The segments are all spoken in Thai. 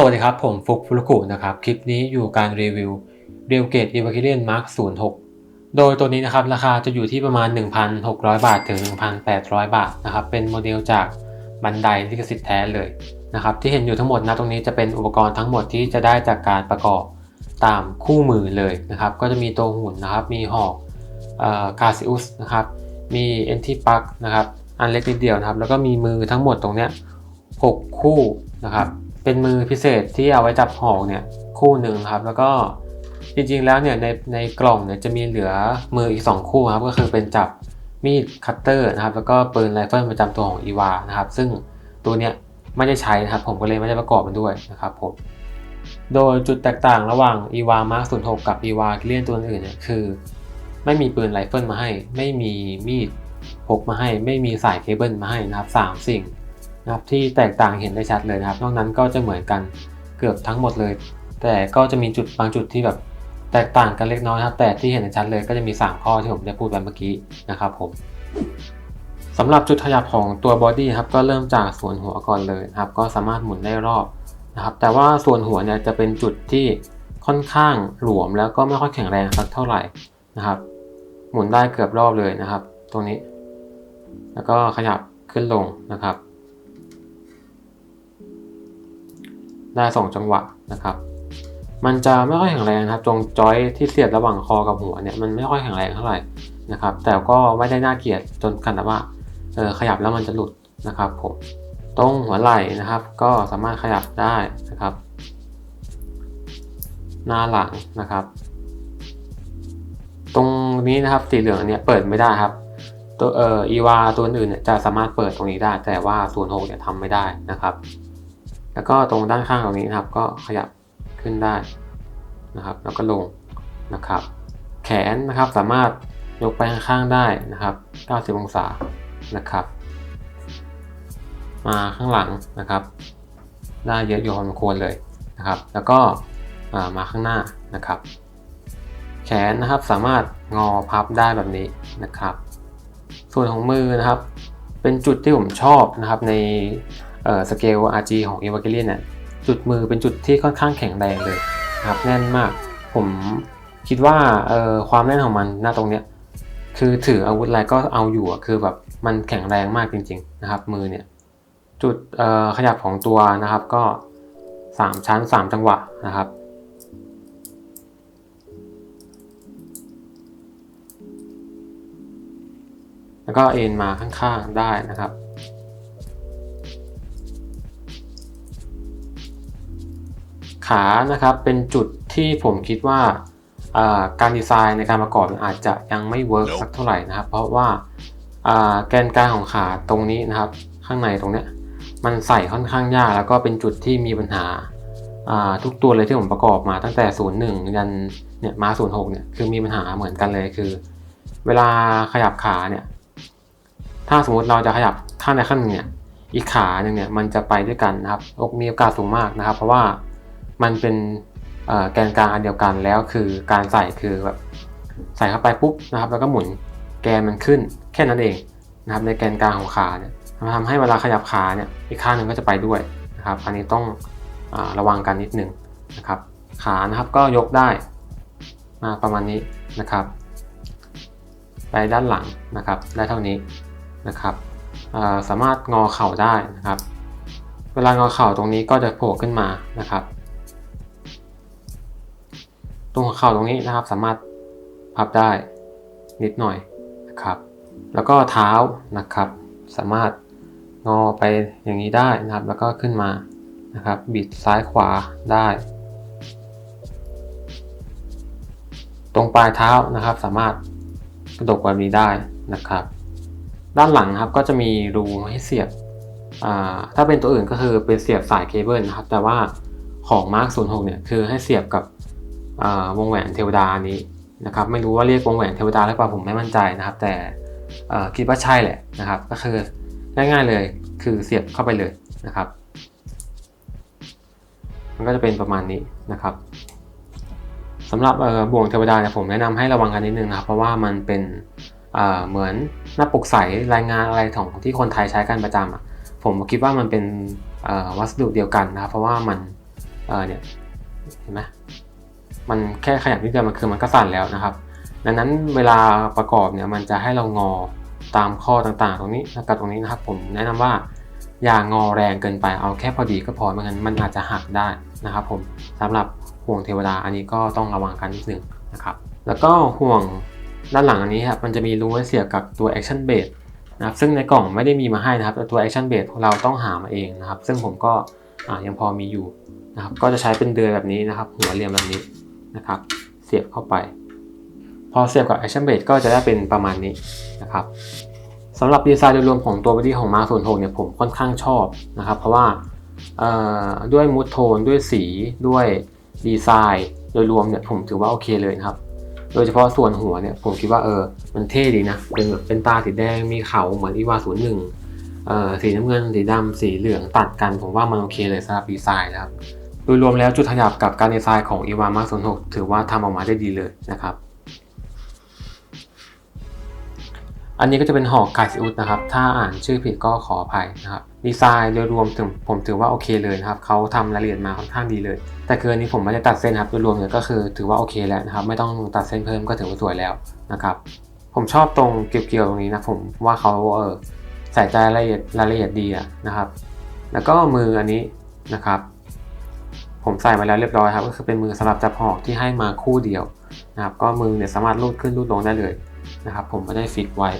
สวัสดีครับ ผมฟุกฟุรุกุนะครับ คลิปนี้อยู่การรีวิวเรียวเกตอีวาคิเลียนมาร์ค06 โดยตัวนี้นะครับ ราคาจะอยู่ที่ประมาณ 1,600 บาทถึง 1,800 บาทนะครับ เป็นโมเดลจากบันไดลิขสิทธิ์แท้เลยนะครับ ที่เห็นอยู่ทั้งหมดนะตรงนี้จะเป็นอุปกรณ์ทั้งหมดที่จะได้จากการประกอบตามคู่มือเลยนะครับ ก็จะมีตัวหุ่นนะครับ มีหอกคาซิอุสนะครับ มีเอนทีปักนะครับ อันเล็กนิดเดียวนะครับ แล้วก็มีมือทั้งหมดตรงเนี้ย6คู่นะครับ เป็นมือพิเศษที่เอาไว้จับหอกเนี่ยคู่หนึ่งครับ แล้วก็จริงๆแล้วเนี่ยในในกล่องเนี่ยจะมีเหลือมืออีก 2 คู่ครับก็คือเป็นจับมีดคัตเตอร์นะครับแล้วก็ปืนไรเฟิลประจำตัวของอีวานะครับซึ่งตัวเนี้ยไม่ได้ใช้นะครับผมก็เลยไม่ได้ประกอบมันด้วยนะครับผมโดยจุดแตกต่างระหว่างอีวามาร์ค06กับอีวาเลียนตัวอื่นเนี่ยคือ ไม่มีปืนไรเฟิลมาให้ ไม่มีมีดพกมาให้ ไม่มีสายเคเบิลมาให้นะครับสามสิ่ง นะครับที่แตกต่างเห็นได้ชัดเลยนะครับ นอกนั้นก็จะเหมือนกันเกือบทั้งหมดเลย แต่ก็จะมีจุดบางจุดที่แบบแตกต่างกันเล็กน้อยครับ แต่ที่เห็นได้ชัดเลยก็จะมี 3 ข้อที่ผมได้พูดไปเมื่อกี้นะครับผมสำหรับจุดขยับของตัวบอดี้ครับก็เริ่มจากส่วนหัวก่อนเลยครับ ก็สามารถหมุนได้รอบนะครับ แต่ว่าส่วนหัวเนี่ยจะเป็นจุดที่ค่อนข้างหลวมแล้วก็ไม่ค่อยแข็งแรงสักเท่าไหร่นะครับ หมุนได้เกือบรอบเลยนะครับ ตรงนี้ แล้วก็ขยับขึ้นลงนะครับ ได้สองจังหวะนะครับ มันจะไม่ค่อยแข็งแรงครับตรงจอยที่เสียบระหว่างคอกับหัวเนี่ยมันไม่ค่อยแข็งแรงเท่าไหร่นะครับ แต่ก็ไม่ได้น่าเกลียดจนขนาดว่าเออขยับแล้วมันจะหลุดนะครับผมตรงหัวไหล่นะครับ ก็สามารถขยับได้นะครับ หน้าหลังนะครับ ตรงนี้นะครับสีเหลืองเนี้ยเปิดไม่ได้ครับตัวเอ่ออีวาตัวอื่นเนี่ยจะสามารถเปิดตรงนี้ได้ แต่ว่าศูนย์หกเนี่ยทำไม่ได้นะครับ แล้วก็ตรงด้านข้างตรงนี้นะครับ ก็ขยับขึ้นได้นะครับ แล้วก็ลงนะครับ แขนนะครับสามารถยกไปข้างๆได้นะครับ 90 องศานะครับ มาข้างหลังนะครับ ได้เยอะอยู่พอสมควรเลยนะครับ แล้วก็มาข้างหน้านะครับ แขนนะครับสามารถงอพับได้แบบนี้นะครับ ส่วนของมือนะครับ เป็นจุดที่ผมชอบนะครับใน สเกล RG ของ e v a n g e l i o n เนี่ยจุดมือเป็นจุดที่ค่อนข้างแข็งแรงเลยนะครับแน่นมากผมคิดว่าความแน่นของมันหน้าตรงเนี้ยคือถืออาวุธอะไรก็เอาอยู่คือแบบมันแข็งแรงมากจริง ๆ นะครับ มือเนี่ยจุดขยับของตัวนะครับก็ 3 ชั้น 3 จังหวะนะครับแล้วก็เอ็นมาข้างๆได้นะครับ ขานะครับเป็นจุดที่ผมคิดว่าการดีไซน์ในการประกอบอาจจะยังไม่เวิร์กสักเท่าไหร่นะครับ เพราะว่าแกนกลางของขาตรงนี้นะครับ ข้างในตรงเนี้ยมันใส่ค่อนข้างยาก แล้วก็เป็นจุดที่มีปัญหาทุกตัวเลยที่ผมประกอบมาตั้งแต่ 01 ยันเนี่ยมา 06 เนี่ยคือมีปัญหาเหมือนกันเลยคือ เวลาขยับขาเนี่ยถ้าสมมติเราจะขยับข้างใดข้างหนึ่งเนี่ยอีกขาหนึ่งเนี่ยมันจะไปด้วยกันนะครับมีโอกาสสูงมากนะครับ เพราะว่า มันเป็นแกนกลางอันเดียวกันแล้วคือการใส่คือแบบใส่เข้าไปปุ๊บนะครับแล้วก็หมุนแกนมันขึ้นแค่นั้นเองนะครับในแกนกลางของขาเนี่ยทำให้เวลาขยับขาเนี่ยอีกข้างหนึ่งก็จะไปด้วยนะครับอันนี้ต้องอระวังกันนิดนึงนะครับขานะครับก็ยกได้มาประมาณนี้นะครับ ไปด้านหลังนะครับได้เท่านี้นะครับสามารถงอเข่าได้นะครับ เวลางอเข่าตรงนี้ก็จะโผล่ขึ้นมานะครับ เข่าตรงนี้นะครับ สามารถพับได้นิดหน่อยนะครับ แล้วก็เท้านะครับ สามารถงอไปอย่างนี้ได้นะครับ แล้วก็ขึ้นมานะครับ บิดซ้ายขวาได้ ตรงปลายเท้านะครับ สามารถกระดกแบบนี้ได้นะครับ ด้านหลังครับก็จะมีรูให้เสียบถ้าเป็นตัวอื่นก็คือเป็นเสียบสายเคเบิลนะครับ แต่ว่าของ Mark 06 เนี่ยคือให้เสียบกับ วงแหวนเทวดานี้นะครับไม่รู้ว่าเรียกวงแหวนเทวดาหรือเปล่าผมไม่มั่นใจนะครับ แต่คิดว่าใช่แหละนะครับ ก็คือง่ายๆเลยคือเสียบเข้าไปเลยนะครับ มันก็จะเป็นประมาณนี้นะครับสำหรับบ่วงเทวดาเนี่ยผมแนะนำให้ระวังกันนิดนึงนะครับ เพราะว่ามันเป็นเหมือนหน้าปกใสรายงานอะไรของที่คนไทยใช้กันประจำอะผมคิดว่ามันเป็นวัสดุเดียวกันนะครับ เพราะว่ามันเเนี่ยเห็นไหม มันแค่ขยับนิดเดียวมันคือมันก็สั่นแล้วนะครับ ดังนั้นเวลาประกอบเนี่ยมันจะให้เรางอตามข้อต่างๆ ตรงนี้กับตรงนี้นะครับ ผมแนะนำว่าอย่างอแรงเกินไปเอาแค่พอดีก็พอไม่งั้นมันอาจจะหักได้นะครับ ผมสำหรับห่วงเทวดาอันนี้ก็ต้องระวังกันนิดนึงนะครับ แล้วก็ห่วงด้านหลังอันนี้ครับมันจะมีรูไว้เสียบกับตัว action base นะครับซึ่งในกล่องไม่ได้มีมาให้นะครับแต่ตัว action base เราต้องหามาเองนะครับ ซึ่งผมก็ยังพอมีอยู่นะครับก็จะใช้เป็นเดือยแบบนี้นะครับ หัวเรียมแบบนี้ นะครับ เสียบเข้าไป พอเสียบกับ action base ก็จะได้เป็นประมาณนี้นะครับสำหรับดีไซน์โดยรวมของตัวบอดี้ของ Mark 06เนี่ยผมค่อนข้างชอบนะครับ เพราะว่าด้วยมูดโทนด้วยสีด้วยดีไซน์โดยรวมเนี่ยผมถือว่าโอเคเลยครับ โดยเฉพาะส่วนหัวเนี่ยผมคิดว่าเออมันเท่ดีนะ เป็นแบบเป็นตาสีแดงมีเขาเหมือนอีวาศูนย์หนึ่งสีน้ำเงินสีดำสีเหลืองตัดกันผมว่ามันโอเคเลยสำหรับดีไซน์นะครับ ดยรวมแล้วจุดขยับกับการดีไซน์ของอีวามาศูนย์หกถือว่าทำออกมาได้ดีเลยนะครับ อันนี้ก็จะเป็นหอกไกซิอุสนะครับ ถ้าอ่านชื่อผิดก็ขออภัยนะครับ ดีไซน์โดยรวมถึงผมถือว่าโอเคเลยนะครับเขาทำรายละเอียดมาค่อนข้างดีเลย แต่คืออันนี้ผมไม่ได้ตัดเส้นครับ โดยรวมเนี่ยก็คือถือว่าโอเคแล้วนะครับ ไม่ต้องตัดเส้นเพิ่มก็ถือว่าสวยแล้วนะครับ ผมชอบตรงเกี่ยวๆตรงนี้นะผมว่าเขาเออใส่ใจรายละเอียดรายละเอียดดีอะนะครับ แล้วก็มืออันนี้นะครับ ผมใส่มาแล้วเรียบร้อยครับก็คือเป็นมือสำหรับจับหอกที่ให้มาคู่เดียวนะครับ ก็มือเนี่ยสามารถลูดขึ้นลูดลงได้เลยนะครับ ผมไม่ได้ฟิกไว้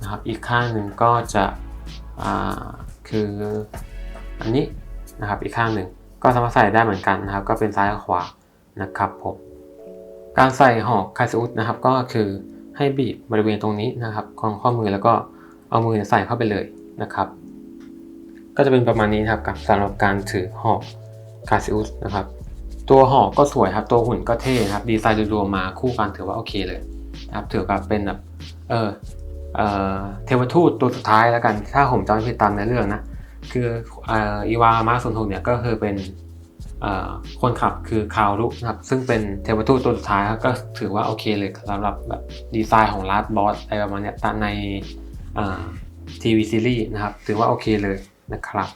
นะครับ อีกข้างหนึ่งก็จะอ่าคืออันนี้นะครับอีกข้างหนึ่งก็สามารถใส่ได้เหมือนกันนะครับ ก็เป็นซ้ายกับขวานะครับผมการใส่หอกคาซิอุสนะครับ ก็คือให้บีบบริเวณตรงนี้นะครับของข้อมือแล้วก็เอามือใส่เข้าไปเลยนะครับ ก็จะเป็นประมาณนี้นครับกับสำหรับการถือหอก คาซิอุสนะครับ ตัวหอกก็สวยครับ ตัวหุ่นก็เท่ครับ ดีไซน์โดยรวมมาคู่กันถือว่าโอเคเลยนะครับ ถือกับเป็นแบบเออเออเทวทูตตัวสุดท้ายแล้วกัน ถ้าผมจำไม่ผิดตามในเรื่องนะ คืออีวามาสุนทกเนี่ยก็คือเป็นคนขับคือคาวรุนะครับ ซึ่งเป็นเทวทูตตัวสุดท้ายก็ถือว่าโอเคเลยสำหรับแบบดีไซน์ของลาสบอสอะไรประมาณนี้ในทีวีซีรีส์นะครับ ถือว่าโอเคเลยนะครับ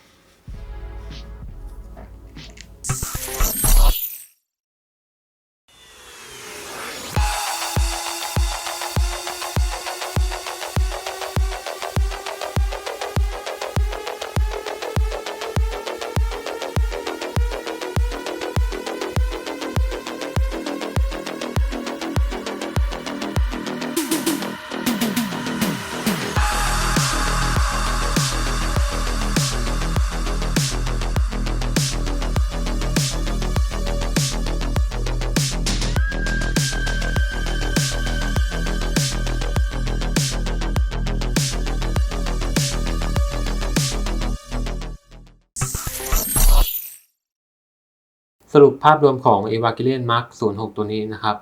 รุปภาพรวมของ e v a g i l i o n Mark 06 ตัวนี้นะครับ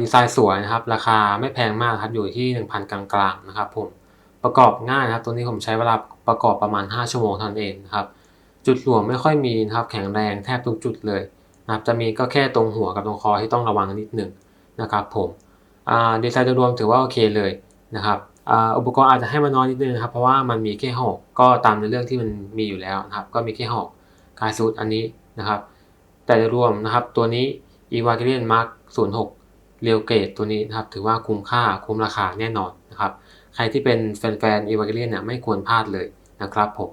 ดีไซน์สวยนะครับ ราคาไม่แพงมากครับอยู่ที่ 1,000 กลางๆนะครับผมประกอบง่ายนะครับ ตัวนี้ผมใช้เวลาประกอบประมาณ 5 ชั่วโมงเท่านั้นเองนะครับ จุดหลวมไม่ค่อยมีนะครับ แข็งแรงแทบทุกจุดเลยนะครับจะมีก็แค่ตรงหัวกับตรงคอที่ต้องระวังนิดหนึ่งนะครับผมดีไซน์โดยรวมถือว่าโอเคเลยนะครับอ,อุปกรณ์อาจจะให้มันน้อยนิดนึงนะครับ เพราะว่ามันมีแค่หอกก็ตามในเรื่องที่มันมีอยู่แล้วนะครับ ก็มีแค่หอกกายสูตรอันนี้นะครับ แต่โดยรวมนะครับ ตัวนี้ e v a g i l i o n Mark 06 เรียวเกตตัวนี้นะครับ ถือว่าคุ้มค่าคุ้มราคาแน่นอนนะครับ ใครที่เป็นแฟนๆ e v a g i l i o n เนี่ยไม่ควรพลาดเลยนะครับผม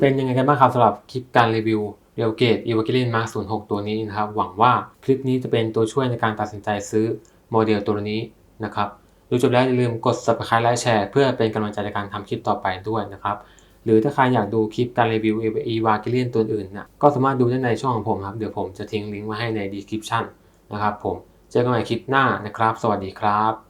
เป็นยังไงกันบ้างครับสำหรับคลิปการรีวิวเรียวเกต e v a g i l i o n Mark 06 ตัวนี้นะครับ หวังว่าคลิปนี้จะเป็นตัวช่วยในการตัดสินใจซื้อโมเดลตัวนี้นะครับดูจบแล้วอย่าลืมกด subscribe และแชร์ เพื่อเป็นกำลังใจในการทำคลิปต่อไปด้วยนะครับ หรือถ้าใครอยากดูคลิปการรีวิวอีวากิเลียนตัวอื่นนะก็สามารถดูได้ในช่องของผมครับ เดี๋ยวผมจะทิ้งลิงก์ไว้ให้ในดีคริปชั่นนะครับผม เจอกันใหม่คลิปหน้านะครับ สวัสดีครับ